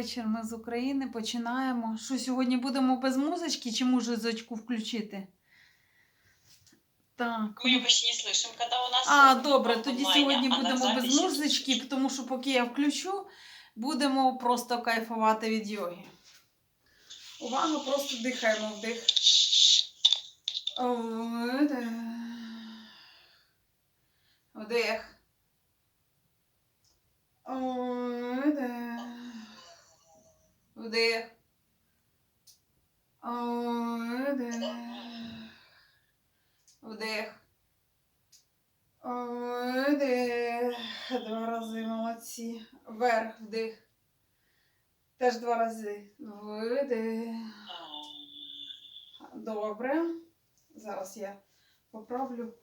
Вечір ми з України починаємо. Що сьогодні будемо без музички чи музичку включити? Так. Мы ее почти не слышим, когда у нас... А, в добре, тоді онлайне, сьогодні а на будемо без записи музички, слышим. тому що поки я включу, будемо просто кайфувати від йоги. Увага, просто дихаємо вдих. Вдих. Вдих. Вдих. Вдих. Вдих. Два рази молодці. Вверх, вдих. Теж два рази. Видих. Добре. Зараз я поправлю.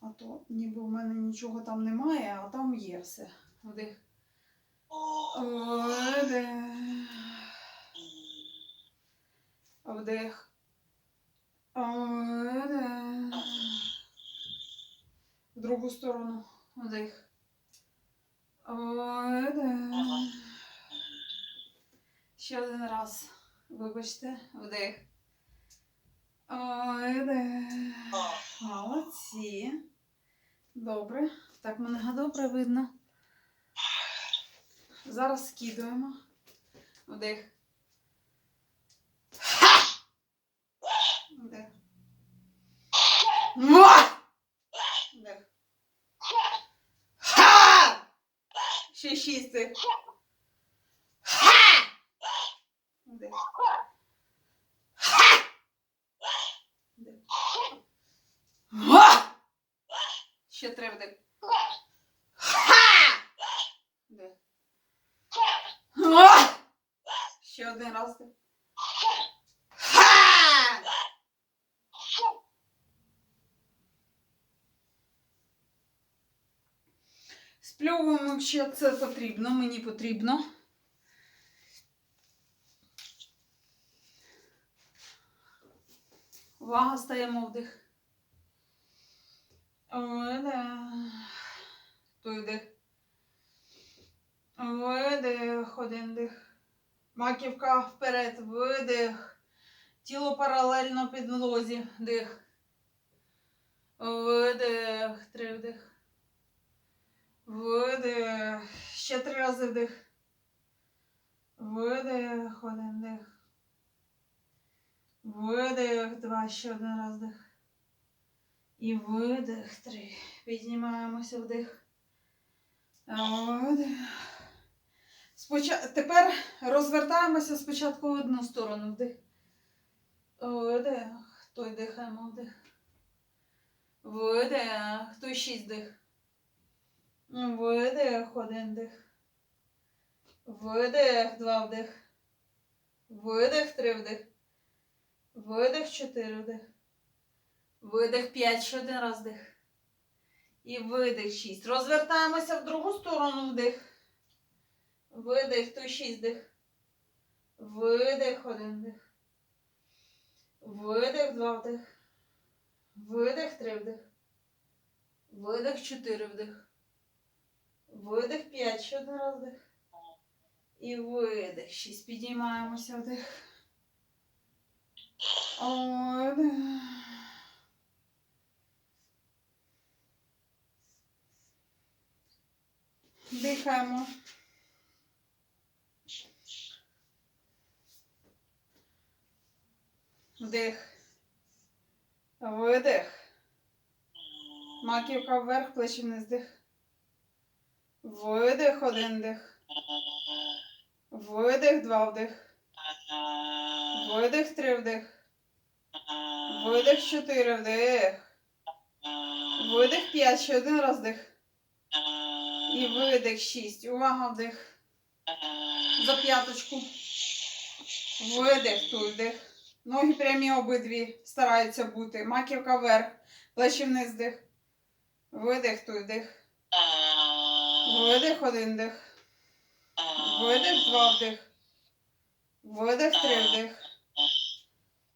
А то ніби в мене нічого там немає, а там є все. Вдих. Видих. Вдих. В другу сторону. Вдих. Ще один раз. Вибачте. Вдих. Молодці. Добре. Так мене добре видно. Зараз скидуємо. Вдих. Муа! Вдих. Ха! Цих. Ха! Вдих. Ха! Вдих. Га! Ще треба де. Ха! Вдих. Га! Ще один раз вдих. Ха! Спльовуємо, якщо це потрібно, мені потрібно. Увага, стаємо вдих. Видих. Той вдих. Видих, один дих. Маківка вперед, видих. Тіло паралельно підлозі. Дих. Видих. Три вдих. Видих. Ще три рази вдих. Видих, один дих. Видих, два, ще один раз вдих. І видих, три. Піднімаємося вдих. Видих. Споча... Тепер розвертаємося спочатку в одну сторону. Вдих. Видих. Той дихаємо вдих. Видих. Той шість дих. Видих, один дих. Видих, два вдих. Видих, три вдих. Видих, чотири вдих. Видих, п'ять, ще один раз вдих. І видих, шість. Розвертаємося в другу сторону вдих. Видих, то шість дих. Видих, один дих. Видих, два вдих. Видих, три вдих. Видих, чотири вдих. Видих, п'ять, ще один раз вдих. І видих. Шість. Підіймаємося вдих. Видих. Дихаємо. Вдих. Видих. Маківка вверх, плечі вниз дих. Видих, один дих. Видих, два вдих. Видих, три вдих. Видих, чотири вдих. Видих, п'ять, ще один раз дих. І видих, шість. Увага, вдих. За п'яточку. Видих, тут вдих. Ноги прямі обидві стараються бути. Маківка вверх. Плечі вниз дих. Видих, тут вдих. Видих, один дих. Видих, два вдих. Видих, три вдих.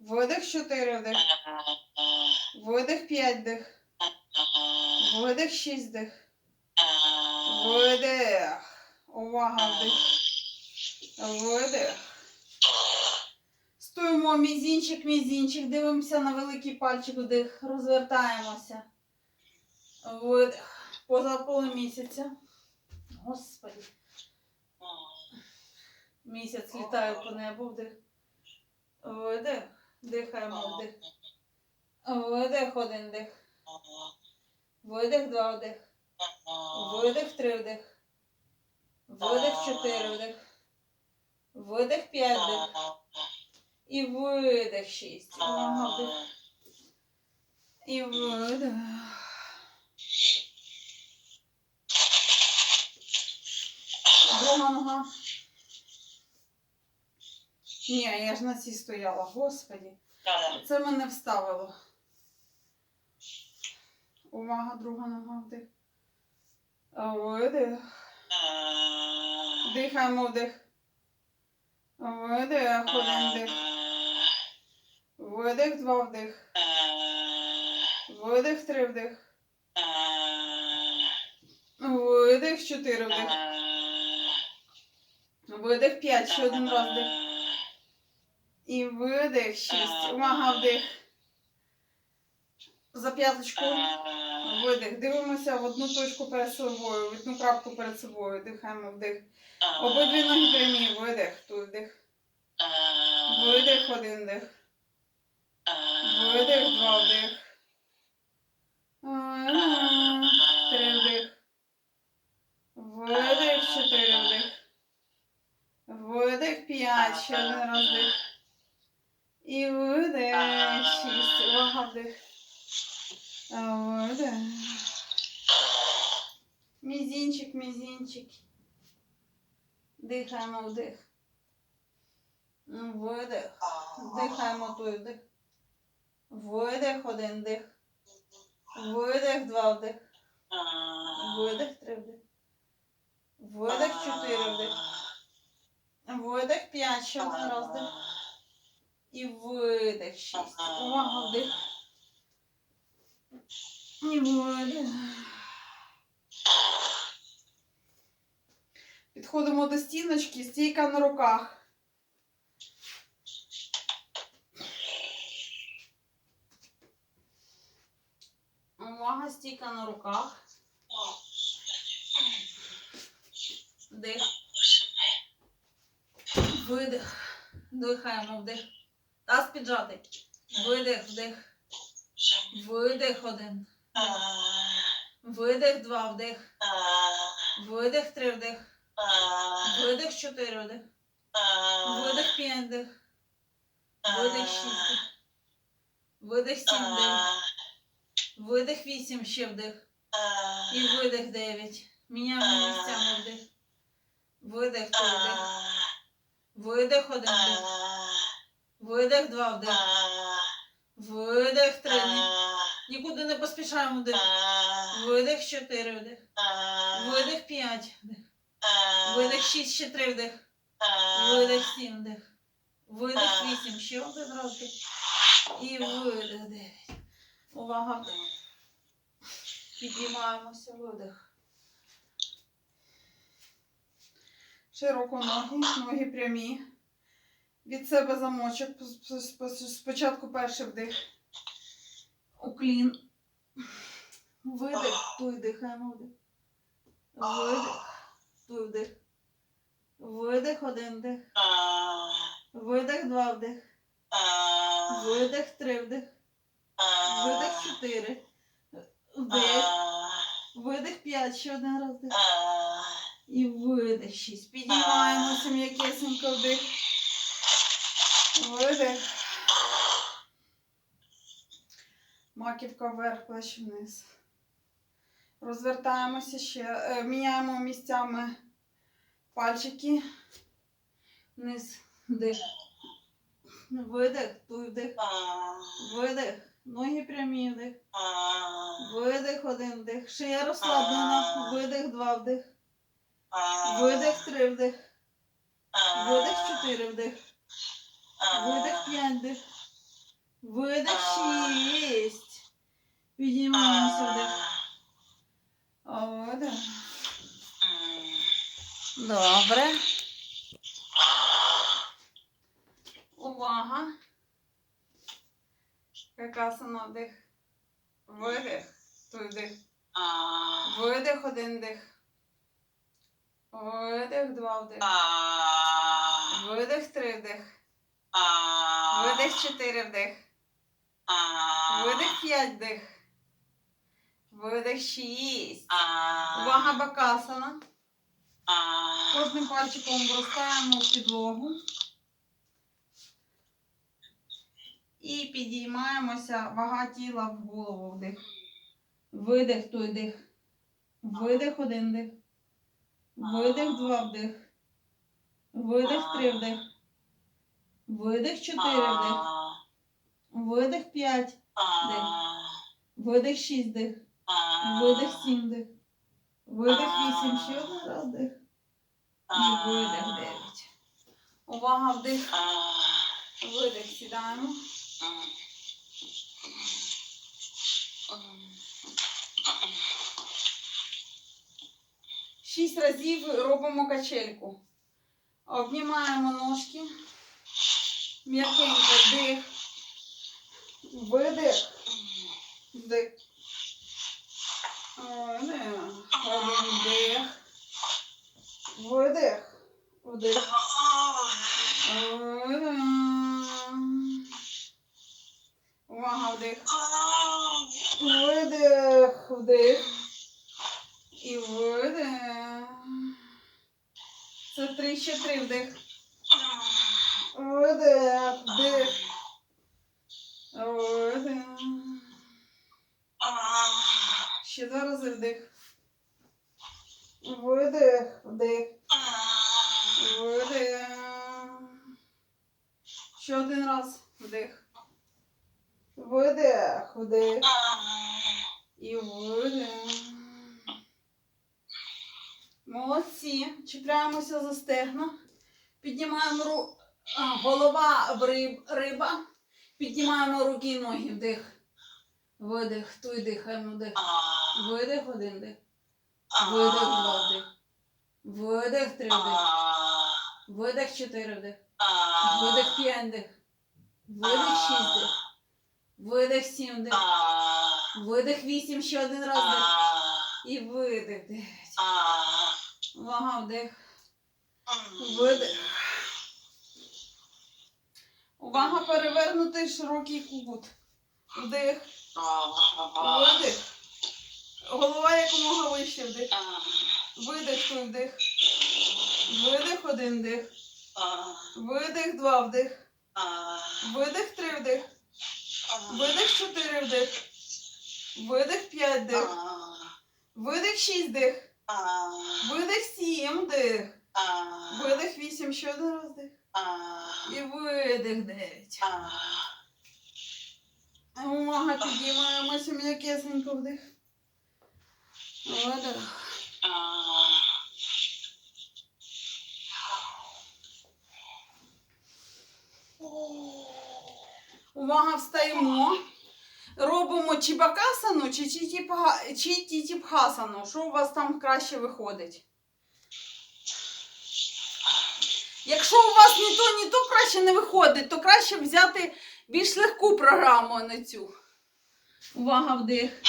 Видих, чотири вдих. Видих, п'ять дих. Видих, шість дих. Видих. Увага, вдих. Видих. Стоїмо мізінчик, мізінчик, дивимося на великий пальчик вдих, розвертаємося. Видих. Поза полумісяця. Господи. Місяць літає по небу, вдих. Видих. Дихаємо вдих. Видих, один дих. Видих, два вдих. Видих, три вдих. Видих, чотири вдих. Видих, п'ять вдих. І видих, шість. Вдих. І видих. Друга нога. Ні, я ж на цій стояла, господі. Це мене вставило. Увага, друга нога вдих. Видих. Дихаємо вдих. Видих, один вдих. Видих, два вдих. Видих, три вдих. Видих, чотири вдих. Видих, п'ять, ще один раз вдих. І видих, шість. Увага, вдих. За п'яточку. Видих. Дивимося в одну точку перед собою, в одну крапку перед собою. Дихаємо вдих. Обидві ноги прямі. Видих. Тут вдих. Видих, один дих. Видих, два вдих. Три вдих. Видих, чотири вдих. Видих, п'ять, ще один раз вдих. І видих, шість. Увага, вдих. Видих. Мізінчик, мізінчик. Дихаємо вдих. Видих. Вдихаємо той вдих. Видих, один дих. Видих, два вдих. Видих, три вдих. Видих, чотири вдих. Видих, п'ять, ще один раз вдих. І видих, шість. Увага, вдих. І видих. Підходимо до стіночки, стійка на руках. Увага, стійка на руках. Вдих. Видих. Дихаємо вдих. Таз піджатий. Видих, вдих. Видих один. Видих два вдих. Видих три вдих. Видих чотири вдих. Видих п'ять вдих. Видих шість. Видих сім вдих. Видих вісім ще вдих. І видих дев'ять. Міняємо місцями вдих. Видих три вдих. Видих один вдих. Видих два вдих. Видих три. Нікуди не поспішаємо вдих. Видих чотири вдих. Видих п'ять вдих. Видих шість ще три вдих. Видих сім вдих. Видих вісім ще один раз. І видих дев'ять. Увага. Піднімаємося, видих. Широко ноги, ноги прямі. Від себе замочок. Спочатку перший вдих. Уклін. Видих, той дихаємо вдих. Видих, той вдих. Видих, один вдих. Видих, два вдих. Видих, три вдих. Видих, чотири. Вдих. Видих, п'ять, ще один раз вдих. І видих, шість. Піднімаємося, м'якесенько вдих. Видих. Маківка вверх, плечі вниз. Розвертаємося ще, е, міняємо місцями пальчики. Вниз, вдих. Видих, туй вдих. Видих. Ноги прямі вдих. Видих, один вдих. Шия розслаблена. Видих, два вдих. Видих, три вдих. Видих, чотири вдих. Видих, п'ять вдих. Видих, шість. Піднімаємося вдих. Видих. Добре. Увага. Какасана вдих. Видих. Той вдих. Видих один дих. Видих два вдих. Видих три вдих. Видих чотири вдих. Видих п'ять вдих. Видих шість. Увага бакасана. Кожним пальчиком вростаємо в підлогу. І підіймаємося, вага тіла в голову вдих. Видих той дих. Видих один дих. Видих два вдих. Видих три вдих. Видих чотири вдих. Видих п'ять. а, Видих шість дих. Видих сім дих. Видих вісім. Ще один раз дих. І видих дев'ять. Увага вдих. Видих сідаємо. Шість разів робимо качельку. Обнімаємо ножки. М'якенько вдих. Видих. Вдих. Вдих. Видих. Вдих. Увага, вдих. Видих, вдих. І видих. Це три, ще три вдих. Видих, вдих. Видих. Ще два рази вдих. Видих, вдих. Видих. Ще один раз вдих. Видих, вдих. І видих. Молодці. Чіпляємося за стегна. Піднімаємо ру... а, голова риб... риба. Піднімаємо руки і ноги. Вдих. Видих. Той дихаємо вдих. Видих один дих. Видих два вдих. Видих три вдих. Видих чотири вдих. Видих п'ять вдих. Видих шість вдих. Видих сім вдих. Видих вісім, ще один раз вдих. І видих Увага, вдих. Видих. Увага, перевернутий широкий кут. Вдих. Видих. Голова якомога вище вдих. Видих, той вдих. Видих, один вдих. Видих, два вдих. Видих, три вдих. Видих, чотири вдих. Видих, п'ять вдих. Видих, шість вдих. Видих, сім вдих. Видих, вісім, ще один раз вдих. І видих, дев'ять. Увага, підіймаємося м'якесенько вдих. Видих. Увага, встаємо. Робимо чи бакасану, чи тітіпхасану. Що у вас там краще виходить? Якщо у вас ні то, ні то краще не виходить, то краще взяти більш легку програму, а не цю. Увага, вдих.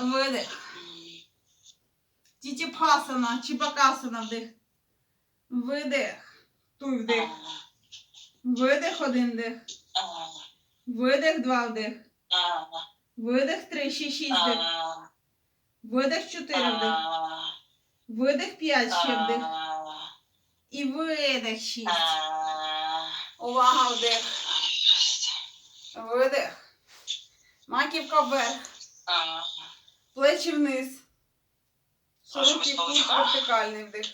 Видих. Тітіпхасана, чи бакасана вдих. Видих. Туй вдих. Видих один дих. Видих два вдих. Видих три, ще шість дих. Видих чотири вдих. Видих п'ять ще вдих. І видих шість. Увага, вдих. Видих. Маківка вверх. Плечі вниз. Широкий кут вертикальний вдих.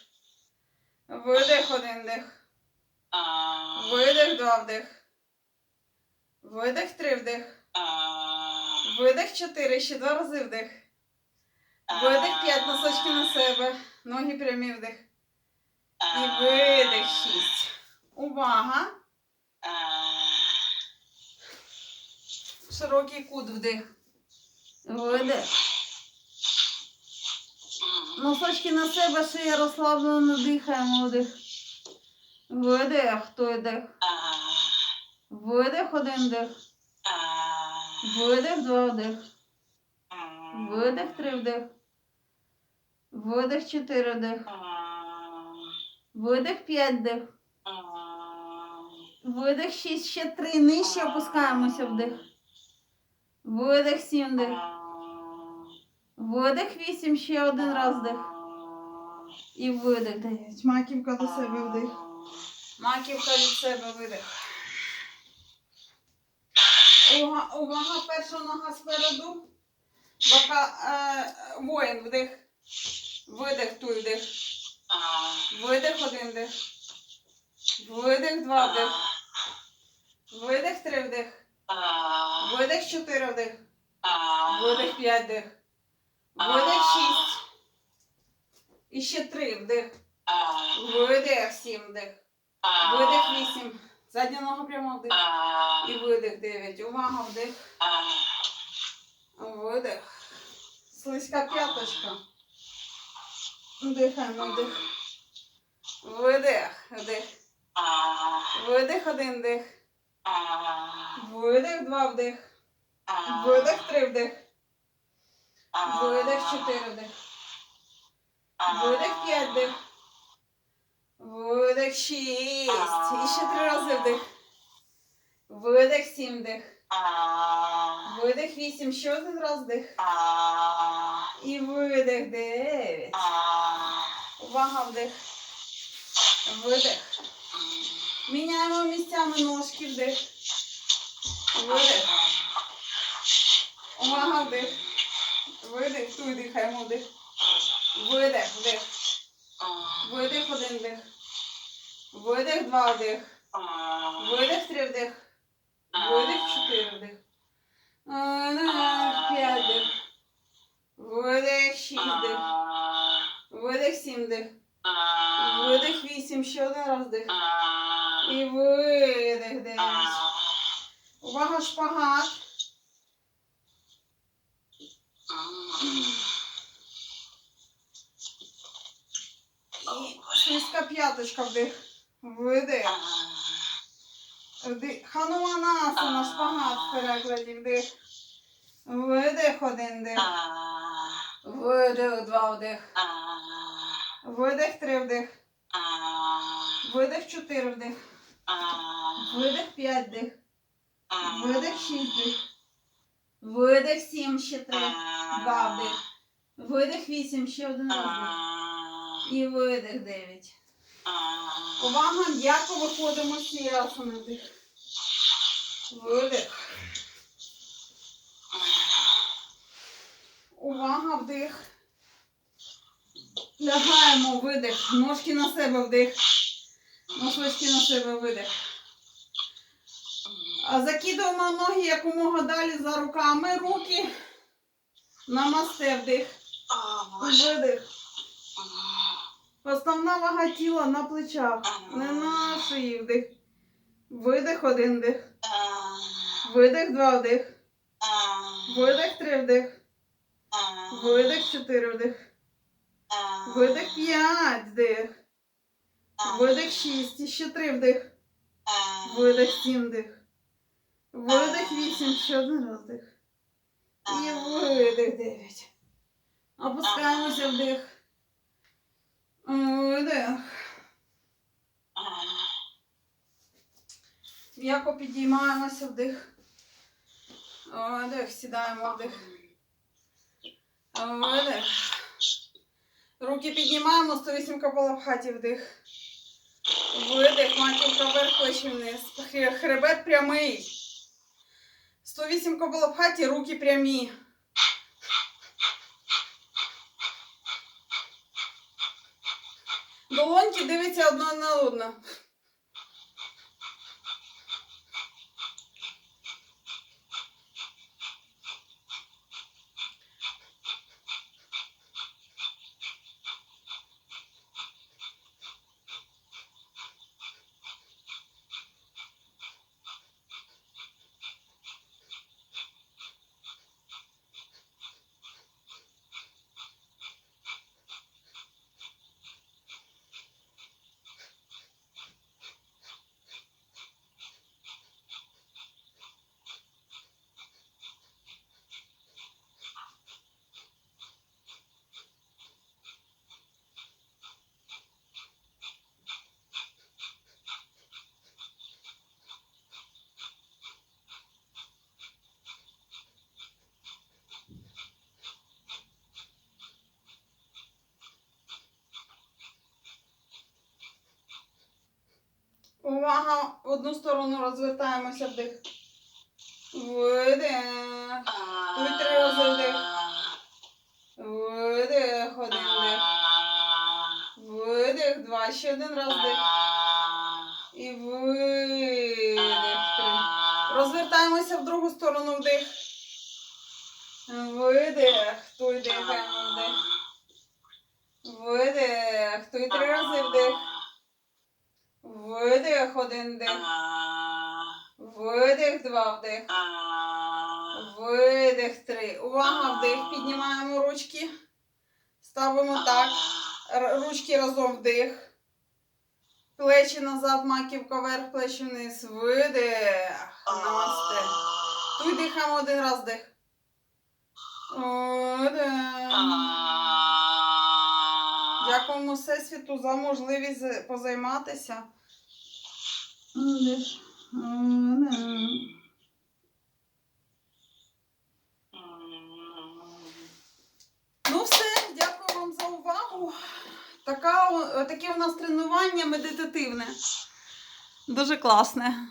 Видих один дих. Видих два вдих. Видих три вдих. Видих чотири, ще два рази вдих. Видих п'ять носочки на себе. Ноги прямі вдих. І видих шість. Увага. Широкий кут вдих. Видих. Носочки на себе, шия розслаблено дихаємо вдих. Видих, той дих. Видих, один дих. Видих, два вдих. Видих, три вдих. Видих, чотири вдих. Видих, п'ять вдих. Видих, шість, ще три. Нижче опускаємося вдих. Видих, сім вдих. Видих, вісім, ще один раз вдих. І видих. Маківка до себе вдих. Маківка від себе видих. Увага, перша нога спереду. Бока, е, воїн вдих. Видих, туй вдих. Видих, один вдих. Видих, два вдих. Видих, три вдих. Видих, чотири вдих. Видих, п'ять вдих. Видих, шість. І ще три вдих. Видих, сім вдих. Видих, вісім. Задня нога прямо вдих. І видих, дев'ять. Увага, вдих. Видих. Слизька п'яточка. Дихаємо, вдих. Видих, вдих. Видих, один вдих. Видих, два вдих. Видих, три вдих. Видих, чотири вдих. Видих, п'ять вдих. Видих, шість. І ще три рази вдих. Видих, сім вдих. Видих, вісім. Ще один раз вдих. І видих, дев'ять. Увага, вдих. Видих. Міняємо місцями ножки, вдих. Видих. Увага, вдих. Видих, туй дихаємо, вдих. Видих, вдих. Видих, один вдих. Видих, два вдих. Видих, три вдих. Видих, чотири вдих. П'ять вдих. Видих, шість вдих. Видих, сім вдих. Видих, вісім, ще один раз вдих. І видих, дев'ять. Увага, шпагат. І слизька п'яточка вдих. Видих. Вдих. Хануманасана, шпагат в перекладі вдих. Видих, один дих. Видих, два вдих. Видих, три вдих. Видих, чотири вдих. Видих, п'ять вдих. Видих, шість вдих. Видих, сім, ще три. Два вдих. Видих, вісім, ще один раз вдих. І видих, дев'ять. Увага, м'яко виходимо з цієї асани. Видих. Увага, вдих. Лягаємо, видих. Ножки на себе вдих. Носочки на себе видих. А закидуємо ноги якомога далі за руками. Руки. Намасте вдих. Видих. Основна вага тіла на плечах. Не на шиї вдих. Видих, один вдих. Видих, два вдих. Видих, три вдих. Видих, чотири вдих. Видих, п'ять вдих. Видих, шість. І ще три вдих. Видих, сім вдих. Видих, вісім. Ще один раз вдих. І видих, дев'ять. Опускаємося вдих. Видих. М'яко підіймаємося вдих. Вдих, сідаємо вдих. Видих. Руки піднімаємо, 108 капалабхаті вдих. Видих, маківка вверх, плечі вниз. Хребет прямий. 108 капалабхаті, руки прямі. Долоньки дивляться одна на одну. Увага, в одну сторону розвертаємося вдих. Видих. Туй три рази вдих. Видих, один вдих. Видих, два, ще один раз вдих. І видих, три. Розвертаємося в другу сторону вдих. Видих, туй дихаємо вдих. Видих, туй три рази вдих. Видих, один вдих. Видих, два вдих. Видих, три. Увага, вдих. Піднімаємо ручки. Ставимо так. Ручки разом вдих. Плечі назад, маківка вверх, плечі вниз. Видих. Намасте. Туй дихаємо один раз вдих. Дякуємо Всесвіту за можливість позайматися. Видих. Ну все, дякую вам за увагу. Така, таке у нас тренування медитативне. Дуже класне.